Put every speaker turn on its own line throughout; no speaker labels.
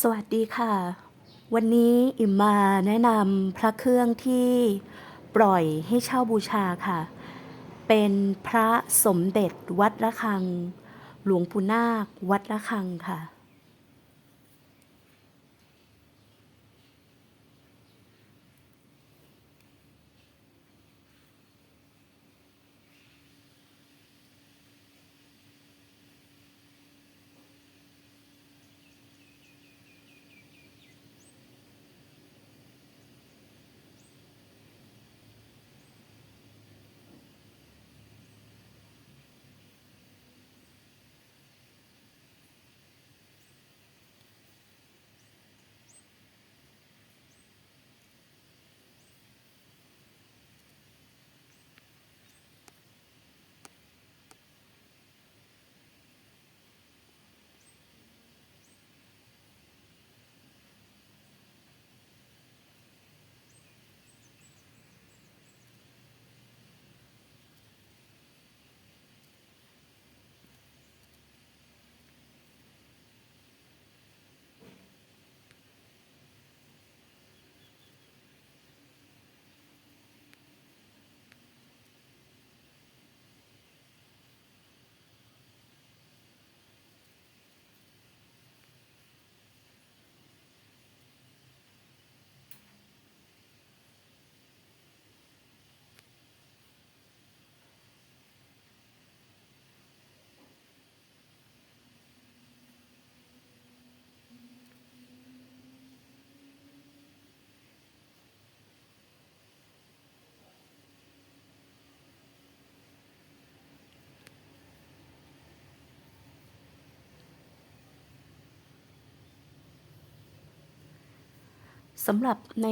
สวัสดีค่ะ วันนี้อิมมาแนะนำพระเครื่องที่ปล่อยให้เช่าบูชาค่ะ เป็นพระสมเด็จวัดระฆัง หลวงปู่นาควัดระฆังค่ะ สำหรับใน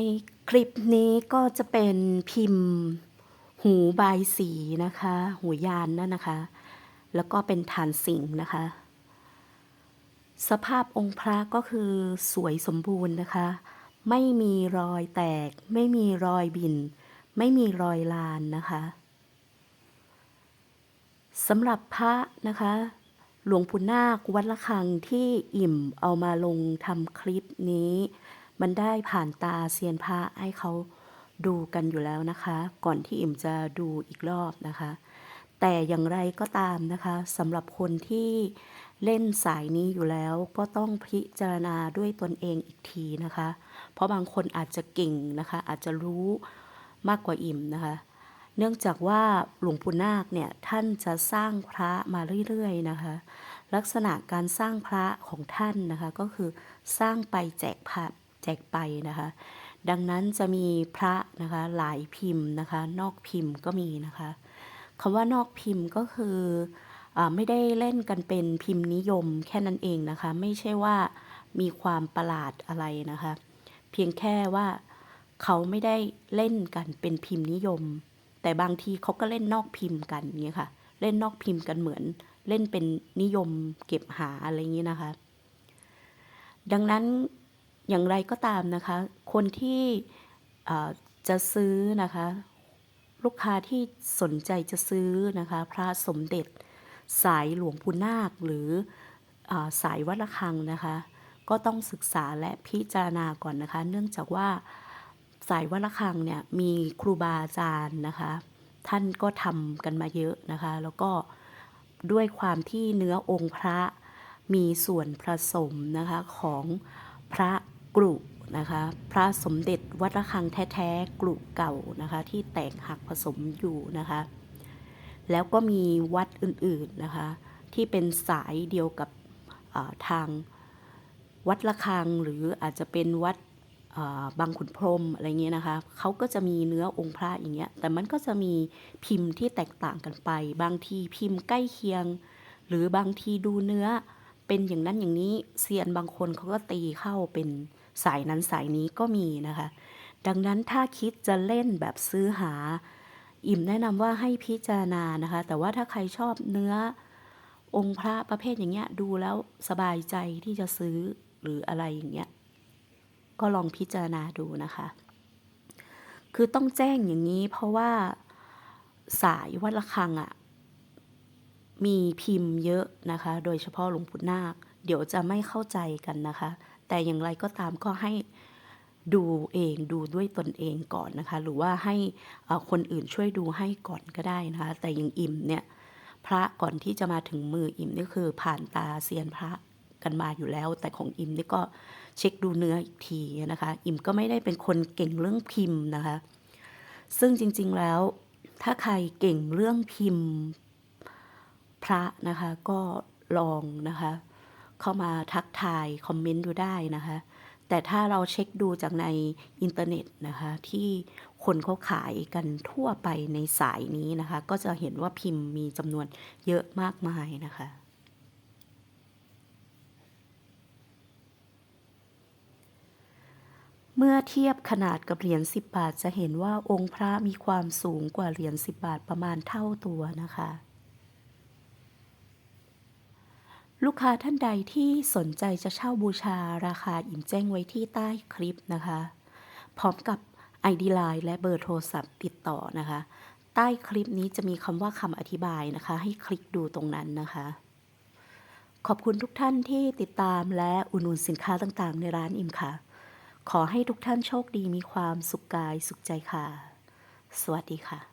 คลิปนี้ก็จะเป็นพิมพ์ หูบายสีนะคะ หูยานนั่นนะคะ แล้วก็เป็นฐานสิงห์นะคะ สภาพองค์พระก็คือสวยสมบูรณ์นะคะ ไม่มีรอยแตก ไม่มีรอยบิน ไม่มีรอยลานนะคะสำหรับพระนะคะ หลวงปู่นาควัดละคังที่อิ่มเอามาลงทำคลิปนี้ มันได้ผ่านตาเซียนพระให้เขาดูกันอยู่แล้วนะคะ ก่อนที่อิ่มจะดูอีกรอบนะคะ แต่อย่างไรก็ตามนะคะสำหรับคนที่เล่นสายนี้อยู่แล้วก็ต้องพิจารณาด้วยตนเองอีกทีนะคะ เพราะบางคนอาจจะเก่งนะคะ อาจจะรู้มากกว่าอิ่มนะคะ เนื่องจากว่าหลวงปู่นาคเนี่ยท่านจะสร้างพระมาเรื่อยๆนะคะ ลักษณะการสร้างพระของท่านนะคะ ก็คือสร้างไปแจกพระ แจกไปนะคะ ดังนั้นจะมีพระนะคะหลายพิมพ์นะคะ นอกพิมพ์ก็มีนะคะคำว่านอกพิมพ์ก็คืออไม่ได้เล่นกันเป็นพิมพ์นิยมแค่นั้นเองนะคะ ไม่ใช่ว่ามีความประหลาดอะไรนะคะ เพียงแค่ว่าเขาไม่ได้เล่นกันเป็นพิมพ์นิยม แต่บางทีเขาก็เล่นนอกพิมพ์กันอย่างเงี้ยค่ะ เล่นนอกพิมพ์กันเหมือน เล่นเป็นนิยมเก็บหาอะไรอย่างนี้นะคะ ดังนั้น อย่างไรก็ตามนะคะ คนที่จะซื้อนะคะ ลูกค้าที่สนใจจะซื้อนะคะ พระสมเด็จสายหลวงปู่นาคหรืออสายวัดระฆังนะคะ ก็ต้องศึกษาและพิจารณาก่อนนะคะ เนื่องจากว่าสายวัดระฆังเนี่ยมีครูบาอาจารย์นะคะ ท่านก็ทำกันมาเยอะนะคะ แล้วก็ด้วยความที่เนื้อองค์พระมีส่วนผสมนะคะของพระ กรุนะคะ พระสมเด็จวัดระฆังแท้ๆกรุเก่านะคะ ที่แตกหักผสมอยู่นะคะ แล้วก็มีวัดอื่นๆนะคะ ที่เป็นสายเดียวกับาทางวัดระฆังหรืออาจจะเป็นวัดาบางขุนพรมอะไรเงี้ยนะคะเขาก็จะมีเนื้อองค์พระอย่างเงี้ย แต่มันก็จะมีพิมพ์ที่แตกต่างกันไป บางทีพิมพ์ใกล้เคียง หรือบางทีดูเนื้อเป็นอย่างนั้นอย่างนี้เซียนบางคนเขาก็ตีเข้าเป็น สายนั้นสายนี้ก็มีนะคะ ดังนั้นถ้าคิดจะเล่นแบบซื้อหา อิ่มแนะนำว่าให้พิจารณานะคะ แต่ว่าถ้าใครชอบเนื้อองค์พระประเภทอย่างเงี้ยดูแล้วสบายใจที่จะซื้อหรืออะไรอย่างเงี้ยก็ลองพิจารณาดูนะคะ คือต้องแจ้งอย่างนี้เพราะว่าสายวัดระฆังอะ่ะมีพิมพ์เยอะนะคะ โดยเฉพาะหลวงปู่นาค เดี๋ยวจะไม่เข้าใจกันนะคะ แต่อย่างไรก็ตามก็ให้ดูเองดูด้วยตนเองก่อนนะคะ หรือว่าให้คนอื่นช่วยดูให้ก่อนก็ได้นะคะ แต่อย่างอิ่มเนี่ยพระก่อนที่จะมาถึงมืออิ่มนี่คือผ่านตาเซียนพระกันมาอยู่แล้ว แต่ของอิ่มนี่ก็เช็คดูเนื้ออีกทีนะคะ อิ่มก็ไม่ได้เป็นคนเก่งเรื่องพิมพ์นะคะ ซึ่งจริงๆแล้ว ถ้าใครเก่งเรื่องพิมพ์พระนะคะก็ลองนะคะ เข้ามาทักทายคอมเมนต์ดูได้นะคะ แต่ถ้าเราเช็คดูจากในอินเทอร์เน็ตนะคะ ที่คนเขาขายกันทั่วไปในสายนี้นะคะ ก็จะเห็นว่าพิมพ์มีจำนวนเยอะมากมายนะคะเมื่อเทียบขนาดกับเหรียญ10 บาทจะเห็นว่าองค์พระมีความสูงกว่าเหรียญ10 บาทประมาณเท่าตัวนะคะ ลูกค้าท่านใดที่สนใจจะเช่าบูชาราคาอิ่มแจ้งไว้ที่ใต้คลิปนะคะ พร้อมกับ ID Line และเบอร์โทรศัพท์ติดต่อนะคะ ใต้คลิปนี้จะมีคำว่าคำอธิบายนะคะ ให้คลิกดูตรงนั้นนะคะ ขอบคุณทุกท่านที่ติดตามและอุดหนุนสินค้าต่างๆ ในร้านอิ่มค่ะ ขอให้ทุกท่านโชคดีมีความสุขกายสุขใจค่ะ สวัสดีค่ะ